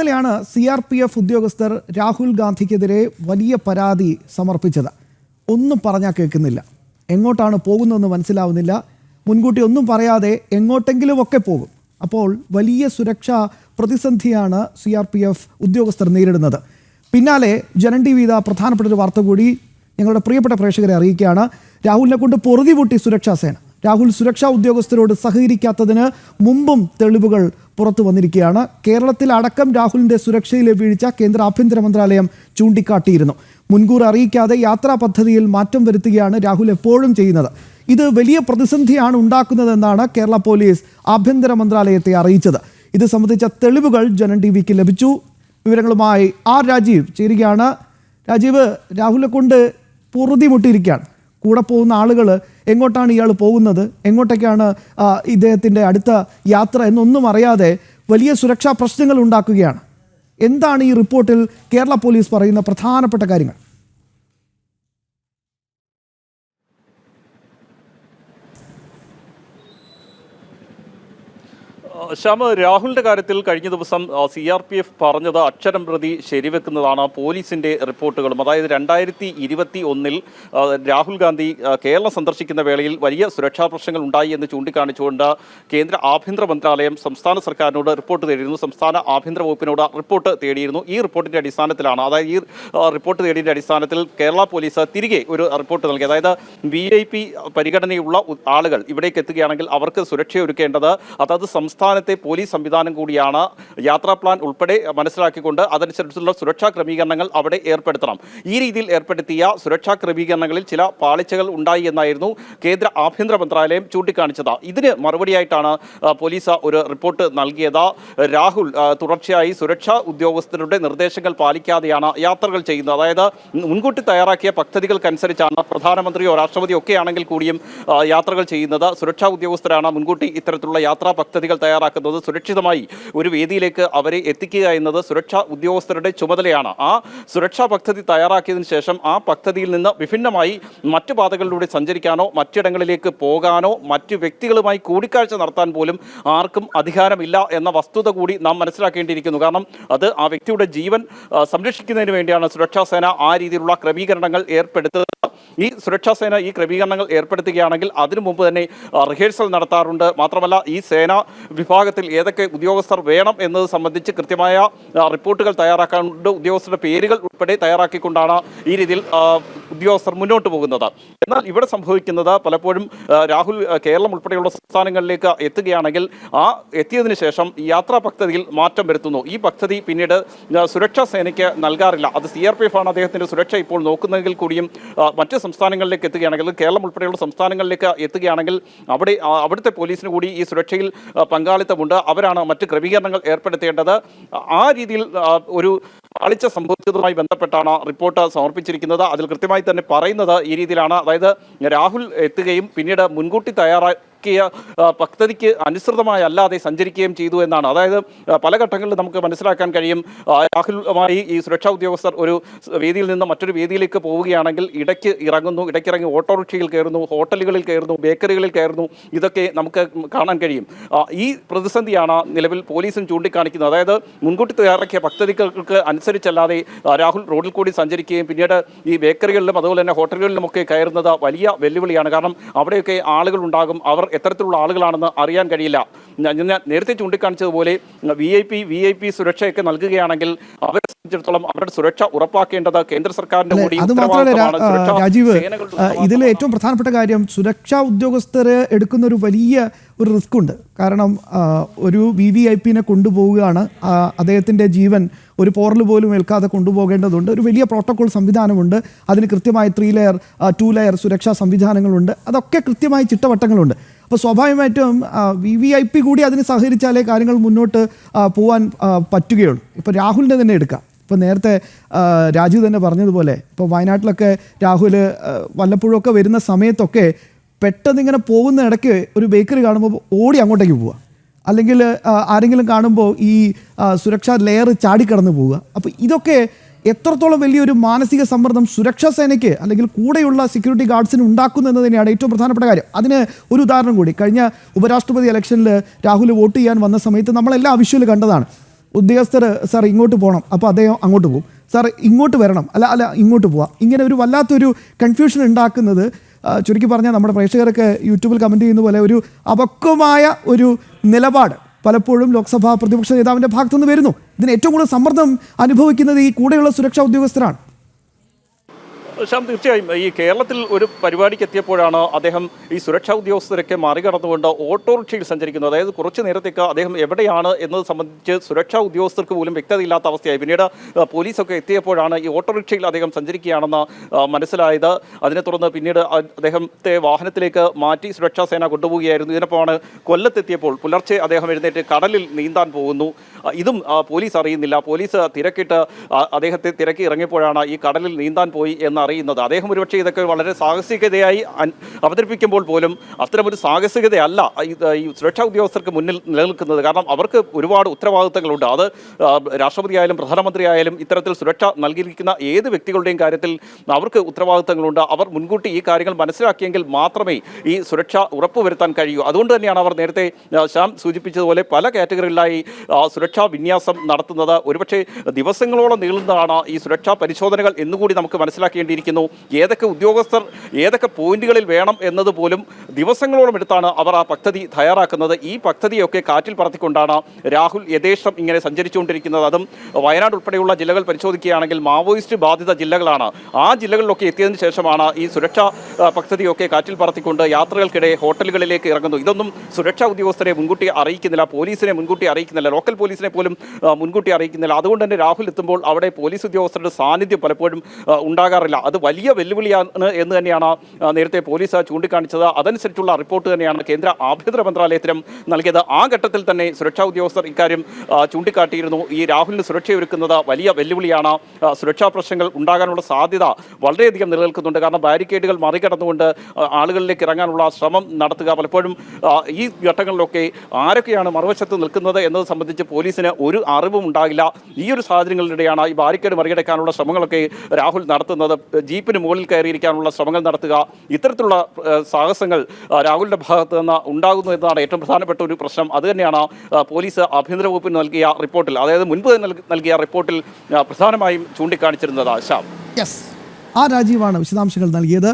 ഇന്നലെയാണ് C R P F ഉദ്യോഗസ്ഥർ രാഹുൽ ഗാന്ധിക്കെതിരെ വലിയ പരാതി സമർപ്പിച്ചത്. ഒന്നും പറഞ്ഞാൽ കേൾക്കുന്നില്ല. എങ്ങോട്ടാണ് പോകുന്നതെന്ന് മനസ്സിലാവുന്നില്ല. മുൻകൂട്ടി ഒന്നും പറയാതെ എങ്ങോട്ടെങ്കിലും ഒക്കെ പോകും. അപ്പോൾ വലിയ സുരക്ഷാ പ്രതിസന്ധിയാണ് സി ആർ പി എഫ് ഉദ്യോഗസ്ഥർ നേരിടുന്നത്. പിന്നാലെ ജനൻ ടി വി പ്രധാനപ്പെട്ട ഒരു വാർത്ത കൂടി ഞങ്ങളുടെ പ്രിയപ്പെട്ട പ്രേക്ഷകരെ അറിയിക്കുകയാണ്. രാഹുലിനെ കൊണ്ട് പൊറുതി പൊട്ടി സുരക്ഷാ സേന. രാഹുൽ സുരക്ഷാ ഉദ്യോഗസ്ഥരോട് സഹകരിക്കാത്തതിന് മുമ്പും തെളിവുകൾ പുറത്തു വന്നിരിക്കുകയാണ്. കേരളത്തിൽ അടക്കം രാഹുലിന്റെ സുരക്ഷയിലെ വീഴ്ച കേന്ദ്ര ആഭ്യന്തര മന്ത്രാലയം ചൂണ്ടിക്കാട്ടിയിരുന്നു. മുൻകൂർ അറിയിക്കാതെ യാത്രാ പദ്ധതിയിൽ മാറ്റം വരുത്തുകയാണ് രാഹുൽ എപ്പോഴും ചെയ്യുന്നത്. ഇത് വലിയ പ്രതിസന്ധിയാണ് ഉണ്ടാക്കുന്നതെന്നാണ് കേരള പോലീസ് ആഭ്യന്തര മന്ത്രാലയത്തെ അറിയിച്ചത്. ഇത് സംബന്ധിച്ച തെളിവുകൾ ജനൻ ടി വിക്ക് ലഭിച്ചു. വിവരങ്ങളുമായി ആർ രാജീവ് ചേരുകയാണ്. രാജീവ് രാഹുലെ കൊണ്ട് പൊറുതി മുട്ടിയിരിക്കുകയാണ്. കൂടെ പോകുന്ന ആളുകൾ എങ്ങോട്ടാണ് ഇയാൾ പോകുന്നത്? എങ്ങോട്ടേക്കാണ് ഇദ്ദേഹത്തിന്റെ അടുത്ത യാത്ര എന്നൊന്നും അറിയാതെ വലിയ സുരക്ഷാ പ്രശ്നങ്ങൾ ഉണ്ടാക്കുകയാണ്. എന്താണ് ഈ റിപ്പോർട്ടിൽ കേരള പോലീസ് പറയുന്ന പ്രധാനപ്പെട്ട കാര്യങ്ങൾ? ശ്യാമ രാഹുലിന്റെ കാര്യത്തിൽ കഴിഞ്ഞ ദിവസം സി ആർ പി എഫ് പറഞ്ഞത് അക്ഷരം പ്രതി ശരിവെക്കുന്നതാണ് പോലീസിന്റെ റിപ്പോർട്ടുകളും. അതായത് രണ്ടായിരത്തി ഇരുപത്തി ഒന്നിൽ രാഹുൽ ഗാന്ധി കേരളം സന്ദർശിക്കുന്ന വേളയിൽ വലിയ സുരക്ഷാ പ്രശ്നങ്ങൾ ഉണ്ടായി എന്ന് ചൂണ്ടിക്കാണിച്ചുകൊണ്ട് കേന്ദ്ര ആഭ്യന്തര മന്ത്രാലയം സംസ്ഥാന സർക്കാരിനോട് റിപ്പോർട്ട് തേടിയിരുന്നു. സംസ്ഥാന ആഭ്യന്തര വകുപ്പിനോട് റിപ്പോർട്ട് തേടിയിരുന്നു. ഈ റിപ്പോർട്ടിന്റെ അടിസ്ഥാനത്തിലാണ് അതായത് ഈ റിപ്പോർട്ട് തേടിയതിന്റെ അടിസ്ഥാനത്തിൽ കേരള പോലീസ് തിരികെ ഒരു റിപ്പോർട്ട് നൽകി. അതായത് വി ഐ പി പരിഗണനയുള്ള ആളുകൾ ഇവിടേക്ക് എത്തുകയാണെങ്കിൽ അവർക്ക് സുരക്ഷയൊരുക്കേണ്ടത് അതത് സംസ്ഥാനത്തെ പോലീസ് സംവിധാനം കൂടിയാണ് യാത്രാ പ്ലാൻ ഉൾപ്പെടെ മനസ്സിലാക്കിക്കൊണ്ട് അതനുസരിച്ചുള്ള സുരക്ഷാ ക്രമീകരണങ്ങൾ അവിടെ ഏർപ്പെടുത്തണം. ഈ രീതിയിൽ ഏർപ്പെടുത്തിയ സുരക്ഷാ ക്രമീകരണങ്ങളിൽ ചില പാളിച്ചകൾ ഉണ്ടായി എന്നായിരുന്നു കേന്ദ്ര ആഭ്യന്തര മന്ത്രാലയം ചൂണ്ടിക്കാണിച്ചത്. ഇതിന് മറുപടിയായിട്ടാണ് പോലീസ് ഒരു റിപ്പോർട്ട് നൽകിയത്. രാഹുൽ തുടർച്ചയായി സുരക്ഷാ ഉദ്യോഗസ്ഥരുടെ നിർദ്ദേശങ്ങൾ പാലിക്കാതെയാണ് യാത്രകൾ ചെയ്യുന്നത്. അതായത് മുൻകൂട്ടി തയ്യാറാക്കിയ പദ്ധതികൾക്കനുസരിച്ചാണ് പ്രധാനമന്ത്രിയോ രാഷ്ട്രപതിയോ ഒക്കെ ആണെങ്കിൽ കൂടിയും യാത്രകൾ ചെയ്യുന്നത്. സുരക്ഷാ ഉദ്യോഗസ്ഥരാണ് മുൻകൂട്ടി ഇത്തരത്തിലുള്ള യാത്രാ പദ്ധതികൾ തയ്യാറാക്കുന്നത് സുരക്ഷിതമായി ഒരു വേദിയിലേക്ക് അവരെ എത്തിക്കുക എന്നത് സുരക്ഷാ ഉദ്യോഗസ്ഥരുടെ ചുമതലയാണ്. ആ സുരക്ഷാ പദ്ധതി തയ്യാറാക്കിയതിനു ശേഷം ആ പദ്ധതിയിൽ നിന്ന് വിഭിന്നമായി മറ്റു പാതകളിലൂടെ സഞ്ചരിക്കാനോ മറ്റിടങ്ങളിലേക്ക് പോകാനോ മറ്റു വ്യക്തികളുമായി കൂടിക്കാഴ്ച നടത്താൻ പോലും ആർക്കും അധികാരമില്ല എന്ന വസ്തുത കൂടി നാം മനസ്സിലാക്കേണ്ടിയിരിക്കുന്നു. കാരണം അത് ആ വ്യക്തിയുടെ ജീവൻ സംരക്ഷിക്കുന്നതിന് വേണ്ടിയാണ് സുരക്ഷാ സേന ആ രീതിയിലുള്ള ക്രമീകരണങ്ങൾ ഏർപ്പെടുത്തുന്നത്. ഈ സുരക്ഷാ സേന ഈ ക്രമീകരണങ്ങൾ ഏർപ്പെടുത്തുകയാണെങ്കിൽ അതിനു മുമ്പ് തന്നെ റിഹേഴ്സൽ നടത്താറുണ്ട്. മാത്രമല്ല ഈ സേനാ വിഭാഗത്തിൽ ഏതൊക്കെ ഉദ്യോഗസ്ഥർ വേണം എന്നത് സംബന്ധിച്ച് കൃത്യമായ റിപ്പോർട്ടുകൾ തയ്യാറാക്കാറുണ്ട് ഉദ്യോഗസ്ഥരുടെ പേരുകൾ ഉൾപ്പെടെ തയ്യാറാക്കിക്കൊണ്ടാണ് ഈ രീതിയിൽ ഉദ്യോഗസ്ഥർ മുന്നോട്ട് പോകുന്നത്. എന്നാൽ ഇവിടെ സംഭവിക്കുന്നത് പലപ്പോഴും രാഹുൽ കേരളം ഉൾപ്പെടെയുള്ള സംസ്ഥാനങ്ങളിലേക്ക് എത്തുകയാണെങ്കിൽ ആ എത്തിയതിനു ശേഷം യാത്രാ പദ്ധതിയിൽ മാറ്റം വരുത്തുന്നു. ഈ പദ്ധതി പിന്നീട് സുരക്ഷാ സേനയ്ക്ക് നൽകാറില്ല. അത് സി ആർ പി എഫ് ആണ് അദ്ദേഹത്തിന്റെ സുരക്ഷ ഇപ്പോൾ നോക്കുന്നതെങ്കിൽ കൂടിയും മറ്റ് സംസ്ഥാനങ്ങളിലേക്ക് എത്തുകയാണെങ്കിൽ കേരളം ഉൾപ്പെടെയുള്ള സംസ്ഥാനങ്ങളിലേക്ക് എത്തുകയാണെങ്കിൽ അവിടെ അവിടുത്തെ പോലീസിന് കൂടി ഈ സുരക്ഷയിൽ പങ്കാളിത്തമുണ്ട്. അവരാണ് മറ്റ് ക്രമീകരണങ്ങൾ ഏർപ്പെടുത്തേണ്ടത്. ആ രീതിയിൽ ഒരു പാളിച്ച സംഭവിച്ചതുമായി ബന്ധപ്പെട്ടാണ് റിപ്പോർട്ട് സമർപ്പിച്ചിരിക്കുന്നത്. അതിൽ കൃത്യമായി തന്നെ പറയുന്നത് ഈ രീതിയിലാണ്. അതായത് രാഹുൽ എത്തുകയും പിന്നീട് മുൻകൂട്ടി തയ്യാറാക്കിയ ആ, പദ്ധതിക്ക് അനുസൃതമായി അല്ലാതെ സഞ്ചരിക്കുകയും ചെയ്തു എന്നാണ്. അതായത് പല ഘട്ടങ്ങളിൽ നമുക്ക് മനസ്സിലാക്കാൻ കഴിയും രാഹുലുമായി ഈ സുരക്ഷാ ഉദ്യോഗസ്ഥർ ഒരു വേദിയിൽ നിന്ന് മറ്റൊരു വേദിയിലേക്ക് പോവുകയാണെങ്കിൽ ഇടയ്ക്ക് ഇറങ്ങുന്നു ഇടയ്ക്കിറങ്ങി ഓട്ടോറിക്ഷയിൽ കയറുന്നു ഹോട്ടലുകളിൽ കയറുന്നു ബേക്കറികളിൽ കയറുന്നു ഇതൊക്കെ നമുക്ക് കാണാൻ കഴിയും. ഈ പ്രതിസന്ധിയാണ് നിലവിൽ പോലീസും ചൂണ്ടിക്കാണിക്കുന്നത്. അതായത് മുൻകൂട്ടി തയ്യാറാക്കിയ പദ്ധതികൾക്ക് അനുസരിച്ചല്ലാതെ രാഹുൽ റോഡിൽ കൂടി സഞ്ചരിക്കുകയും പിന്നീട് ഈ ബേക്കറികളിലും അതുപോലെ തന്നെ ഹോട്ടലുകളിലും ഒക്കെ കയറുന്നത് വലിയ വെല്ലുവിളിയാണ്. കാരണം അവിടെയൊക്കെ ആളുകൾ ഉണ്ടാകും അവർ എത്തരത്തിലുള്ള ആളുകളാണെന്ന് അറിയാൻ കഴിയില്ല. ഞാൻ നേരത്തെ ചൂണ്ടിക്കാണിച്ചതുപോലെ V I P V I P സുരക്ഷയൊക്കെ നൽകുകയാണെങ്കിൽ അവരെ സംബന്ധിച്ചിടത്തോളം അവരുടെ സുരക്ഷ ഉറപ്പാക്കേണ്ടത് കേന്ദ്ര സർക്കാരിന്റെ കൂടി അത് മാത്രമല്ല രാജീവ് ഇതിലെ ഏറ്റവും പ്രധാനപ്പെട്ട കാര്യം സുരക്ഷാ ഉദ്യോഗസ്ഥരെ എടുക്കുന്ന ഒരു വലിയ ഒരു റിസ്ക് ഉണ്ട്. കാരണം ഒരു വി വി ഐ പിനെ കൊണ്ടുപോവുകയാണ്. അദ്ദേഹത്തിന്റെ ജീവൻ ഒരു പോറൽ പോലും ഏൽക്കാതെ കൊണ്ടുപോകേണ്ടതുണ്ട്. ഒരു വലിയ പ്രോട്ടോകോൾ സംവിധാനമുണ്ട്. അതിന് കൃത്യമായ ത്രീ ലെയർ ടു ലെയർ സുരക്ഷാ സംവിധാനങ്ങളുണ്ട്. അതൊക്കെ കൃത്യമായ ചിട്ടവട്ടങ്ങളുണ്ട്. അപ്പോൾ സ്വാഭാവികമായിട്ടും വി വി ഐ പി കൂടി അതിന് സഹകരിച്ചാലേ കാര്യങ്ങൾ മുന്നോട്ട് പോകാൻ പറ്റുകയുള്ളൂ. ഇപ്പോൾ രാഹുലിനെ തന്നെ എടുക്കാം. ഇപ്പോൾ നേരത്തെ രാജു തന്നെ പറഞ്ഞതുപോലെ ഇപ്പോൾ വയനാട്ടിലൊക്കെ രാഹുൽ വല്ലപ്പോഴുമൊക്കെ വരുന്ന സമയത്തൊക്കെ പെട്ടെന്ന് ഇങ്ങനെ പോകുന്ന ഇടയ്ക്ക് ഒരു ബേക്കറി കാണുമ്പോൾ ഓടി അങ്ങോട്ടേക്ക് പോവുക. അല്ലെങ്കിൽ ആരെങ്കിലും കാണുമ്പോൾ ഈ സുരക്ഷാ ലെയർ ചാടിക്കടന്ന് പോവുക. അപ്പോൾ ഇതൊക്കെ എത്രത്തോളം വലിയൊരു മാനസിക സമ്മർദ്ദം സുരക്ഷാ സേനയ്ക്ക് അല്ലെങ്കിൽ കൂടെയുള്ള സെക്യൂരിറ്റി ഗാർഡ്സിന് ഉണ്ടാക്കുന്നു എന്ന് തന്നെയാണ് ഏറ്റവും പ്രധാനപ്പെട്ട കാര്യം. അതിന് ഒരു ഉദാഹരണം കൂടി. കഴിഞ്ഞ ഉപരാഷ്ട്രപതി ഇലക്ഷനിൽ രാഹുൽ വോട്ട് ചെയ്യാൻ വന്ന സമയത്ത് നമ്മളെല്ലാം വിഷ്വൽ കണ്ടതാണ്. ഉദ്യോഗസ്ഥർ സാർ ഇങ്ങോട്ട് പോകണം. അപ്പോൾ അദ്ദേഹം അങ്ങോട്ട് പോകും. സാർ ഇങ്ങോട്ട് വരണം. അല്ല അല്ല ഇങ്ങോട്ട് പോവാം. ഇങ്ങനെ ഒരു വല്ലാത്തൊരു കൺഫ്യൂഷൻ ഉണ്ടാക്കുന്നത് ചുരുക്കി പറഞ്ഞാൽ നമ്മുടെ പ്രേക്ഷകരൊക്കെ യൂട്യൂബിൽ കമന്റ് ചെയ്യുന്ന പോലെ ഒരു അപക്വമായ ഒരു നിലപാട്. പലപ്പോഴും ലോക്സഭാ പ്രതിപക്ഷ നേതാവിന്റെ ഭാഗത്തുനിന്ന് വരുന്നു. ഇതിന് ഏറ്റവും കൂടുതൽ സമ്മർദ്ദം അനുഭവിക്കുന്നത് ഈ കൂടെയുള്ള സുരക്ഷാ ഉദ്യോഗസ്ഥരാണ്. ശ്യാം തീർച്ചയായും ഈ കേരളത്തിൽ ഒരു പരിപാടിക്ക് എത്തിയപ്പോഴാണ് അദ്ദേഹം ഈ സുരക്ഷാ ഉദ്യോഗസ്ഥരൊക്കെ മറികടന്നുകൊണ്ട് ഓട്ടോറിക്ഷയിൽ സഞ്ചരിക്കുന്നത്. അതായത് കുറച്ച് നേരത്തേക്ക് അദ്ദേഹം എവിടെയാണ് എന്നത് സംബന്ധിച്ച് സുരക്ഷാ ഉദ്യോഗസ്ഥർക്ക് പോലും വ്യക്തതയില്ലാത്ത അവസ്ഥയായി. പിന്നീട് പോലീസൊക്കെ എത്തിയപ്പോഴാണ് ഈ ഓട്ടോറിക്ഷയിൽ അദ്ദേഹം സഞ്ചരിക്കുകയാണെന്ന് മനസ്സിലായത്. അതിനെ തുടർന്ന് പിന്നീട് അദ്ദേഹത്തെ വാഹനത്തിലേക്ക് മാറ്റി സുരക്ഷാ സേന കൊണ്ടുപോവുകയായിരുന്നു. ഇതിനൊപ്പമാണ് കൊല്ലത്തെത്തിയപ്പോൾ പുലർച്ചെ അദ്ദേഹം എഴുന്നേറ്റ് കടലിൽ നീന്താൻ പോകുന്നു. ഇതും പോലീസ് അറിയുന്നില്ല. പോലീസ് തിരക്കിട്ട് അദ്ദേഹത്തെ തിരക്കി ഇറങ്ങിയപ്പോഴാണ് ഈ കടലിൽ നീന്താൻ പോയി എന്ന് അറിയുന്നത് അദ്ദേഹം ഒരുപക്ഷെ ഇതൊക്കെ വളരെ സാഹസികതയായി അവതരിപ്പിക്കുമ്പോൾ പോലും അത്തരമൊരു സാഹസികതയല്ല ഈ സുരക്ഷാ ഉദ്യോഗസ്ഥർക്ക് മുന്നിൽ നിലനിൽക്കുന്നത്. കാരണം അവർക്ക് ഒരുപാട് ഉത്തരവാദിത്തങ്ങളുണ്ട്. അത് രാഷ്ട്രപതി ആയാലും പ്രധാനമന്ത്രി ആയാലും ഇത്തരത്തിൽ സുരക്ഷ നൽകിയിരിക്കുന്ന ഏത് വ്യക്തികളുടെയും കാര്യത്തിൽ അവർക്ക് ഉത്തരവാദിത്തങ്ങളുണ്ട്. അവർ മുൻകൂട്ടി ഈ കാര്യങ്ങൾ മനസ്സിലാക്കിയെങ്കിൽ മാത്രമേ ഈ സുരക്ഷ ഉറപ്പുവരുത്താൻ കഴിയൂ. അതുകൊണ്ട് തന്നെയാണ് അവർ നേരത്തെ ശ്യാം സൂചിപ്പിച്ചതുപോലെ പല കാറ്റഗറികളിലായി സുരക്ഷാ വിന്യാസം നടത്തുന്നത്. ഒരുപക്ഷെ ദിവസങ്ങളോളം നീളുന്നതാണ് ഈ സുരക്ഷാ പരിശോധനകൾ എന്നുകൂടി നമുക്ക് മനസ്സിലാക്കേണ്ടിയിരിക്കുന്നു ഏതൊക്കെ ഉദ്യോഗസ്ഥർ ഏതൊക്കെ പോയിന്റുകളിൽ വേണം എന്നത് പോലും ദിവസങ്ങളോളം എടുത്താണ് അവർ ആ പദ്ധതി തയ്യാറാക്കുന്നത്. ഈ പദ്ധതിയൊക്കെ കാറ്റിൽ പറത്തിക്കൊണ്ടാണ് രാഹുൽ യഥേഷ്ടം ഇങ്ങനെ സഞ്ചരിച്ചുകൊണ്ടിരിക്കുന്നത്. അതും വയനാട് ഉൾപ്പെടെയുള്ള ജില്ലകൾ പരിശോധിക്കുകയാണെങ്കിൽ മാവോയിസ്റ്റ് ബാധിത ജില്ലകളാണ്. ആ ജില്ലകളിലൊക്കെ എത്തിയതിനു ശേഷമാണ് ഈ സുരക്ഷാ പദ്ധതിയൊക്കെ കാറ്റിൽ പറത്തിക്കൊണ്ട് യാത്രകൾക്കിടെ ഹോട്ടലുകളിലേക്ക് ഇറങ്ങുന്നു ഇതൊന്നും സുരക്ഷാ ഉദ്യോഗസ്ഥരെ മുൻകൂട്ടി അറിയിക്കുന്നില്ല പോലീസിനെ മുൻകൂട്ടി അറിയിക്കുന്നില്ല ലോക്കൽ പോലീസിനെ പോലും മുൻകൂട്ടി അറിയിക്കുന്നില്ല. അതുകൊണ്ട് തന്നെ രാഹുൽ എത്തുമ്പോൾ അവിടെ പോലീസ് ഉദ്യോഗസ്ഥരുടെ സാന്നിധ്യം പലപ്പോഴും ഉണ്ടാകാറില്ല. അത് വലിയ വെല്ലുവിളിയാണ് എന്ന് തന്നെയാണ് നേരത്തെ പോലീസ് ചൂണ്ടിക്കാണിച്ചത്. അതനുസരിച്ചുള്ള റിപ്പോർട്ട് തന്നെയാണ് കേന്ദ്ര ആഭ്യന്തര മന്ത്രാലയത്തിനും നൽകിയത്. ആ ഘട്ടത്തിൽ തന്നെ സുരക്ഷാ ഉദ്യോഗസ്ഥർ ഇക്കാര്യം ചൂണ്ടിക്കാട്ടിയിരുന്നു. ഈ രാഹുലിന് സുരക്ഷയൊരുക്കുന്നത് വലിയ വെല്ലുവിളിയാണ്. സുരക്ഷാ പ്രശ്നങ്ങൾ ഉണ്ടാകാനുള്ള സാധ്യത വളരെയധികം നിലനിൽക്കുന്നുണ്ട്. കാരണം ബാരിക്കേഡുകൾ മറികടന്നുകൊണ്ട് ആളുകളിലേക്ക് ഇറങ്ങാനുള്ള ശ്രമം നടത്തുക. പലപ്പോഴും ഈ ഘട്ടങ്ങളിലൊക്കെ ആരൊക്കെയാണ് മറുവശത്ത് നിൽക്കുന്നത് എന്നത് സംബന്ധിച്ച് പോലീസിന് ഒരു അറിവും ഉണ്ടാകില്ല. ഈ ഒരു സാഹചര്യങ്ങളിലൂടെയാണ് ഈ ബാരിക്കേഡ് മറികടക്കാനുള്ള ശ്രമങ്ങളൊക്കെ രാഹുൽ നടത്തുന്നത്. ജീപ്പിന് മുകളിൽ കയറിയിരിക്കാനുള്ള ശ്രമങ്ങൾ നടത്തുക ഇത്തരത്തിലുള്ള സാഹസങ്ങൾ രാഹുലിന്റെ ഭാഗത്ത് നിന്ന് ഉണ്ടാകുന്നു എന്നതാണ് ഏറ്റവും പ്രധാനപ്പെട്ട ഒരു പ്രശ്നം. അതുതന്നെയാണ് പോലീസ് ആഭ്യന്തര വകുപ്പിന് നൽകിയ റിപ്പോർട്ടിൽ അതായത് മുൻപ് നൽകിയ റിപ്പോർട്ടിൽ പ്രധാനമായും ചൂണ്ടിക്കാണിച്ചിരുന്നത് ആശാം. ആ രാജീവാണ് വിശദാംശങ്ങൾ നൽകിയത്.